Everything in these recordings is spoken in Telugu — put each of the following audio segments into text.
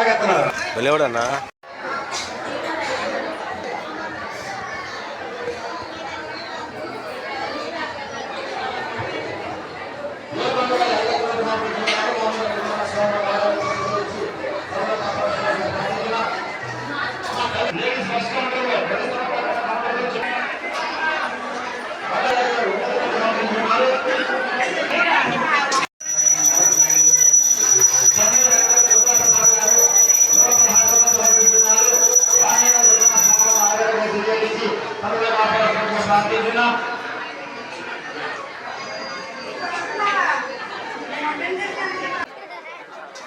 బాగా ఉందన్నా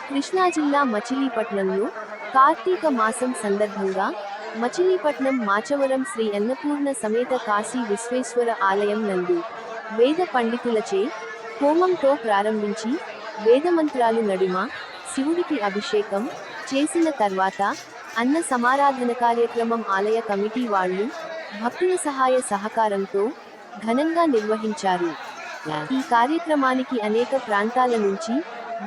కృష్ణా జిల్లా మచిలీపట్నంలో కార్తీక మాసం సందర్భంగా మచిలీపట్నం మాచవరం శ్రీ అన్నపూర్ణ సమేత కాశీ విశ్వేశ్వర ఆలయం నందు వేద పండితులచే హోమంతో ప్రారంభించి వేదమంత్రాలు నడుమ శివుడికి అభిషేకం చేసిన తర్వాత అన్న సమారాధన కార్యక్రమం ఆలయ కమిటీ వాళ్ళు భక్తుల సహాయ సహకారంతో ఘనంగా నిర్వహించారు. ఈ కార్యక్రమానికి అనేక ప్రాంతాల నుంచి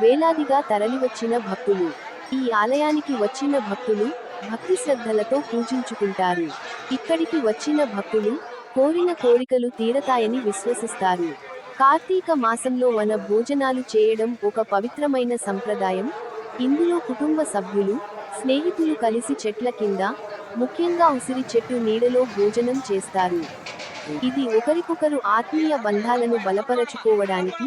వేలాదిగా తరలివచ్చిన భక్తులు ఈ ఆలయానికి వచ్చిన భక్తులు భక్తి శ్రద్ధలతో పూజించుకుంటారు. ఇక్కడికి వచ్చిన భక్తులు కోరిన కోరికలు తీరతాయని విశ్వసిస్తారు. కార్తీక మాసంలో వన భోజనాలు చేయడం ఒక పవిత్రమైన సంప్రదాయం. ఇందులో కుటుంబ సభ్యులు స్నేహితులు కలిసి చెట్ల కింద ముఖ్యంగా ఉసిరి చెట్టు నీడలో భోజనం చేస్తారు. ఇది ఒకరికొకరు ఆత్మీయ బంధాలను బలపరచుకోవడానికి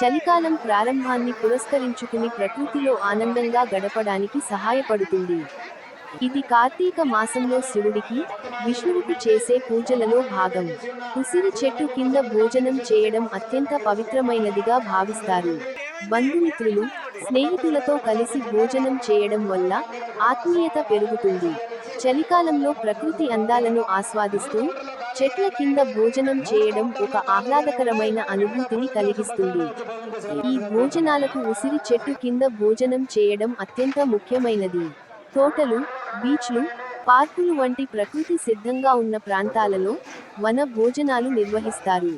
చలికాలం ప్రారంభాన్ని పురస్కరించుకుని ప్రకృతిలో ఆనందంగా గడపడానికి సహాయపడుతుంది. ఇది కార్తీక మాసంలో శివుడికి విష్ణువుకు చేసే పూజలలో భాగం. ఉసిరి చెట్టు కింద భోజనం చేయడం అత్యంత పవిత్రమైనదిగా భావిస్తారు. బంధుమిత్రులు స్నేహితులతో కలిసి భోజనం చేయడం వల్ల ఆత్మీయత పెరుగుతుంది. చలికాలంలో ప్రకృతి అందాలను ఆస్వాదిస్తూ చెట్ల కింద భోజనం చేయడం ఒక ఆహ్లాదకరమైన అనుభూతిని కలిగిస్తుంది. ఈ భోజనాలకు ఉసిరి చెట్టు కింద భోజనం చేయడం అత్యంత ముఖ్యమైనది. తోటలు బీచ్లు పార్కులు వంటి ప్రకృతి సిద్ధంగా ఉన్న ప్రాంతాలలో వన భోజనాలు నిర్వహిస్తారు.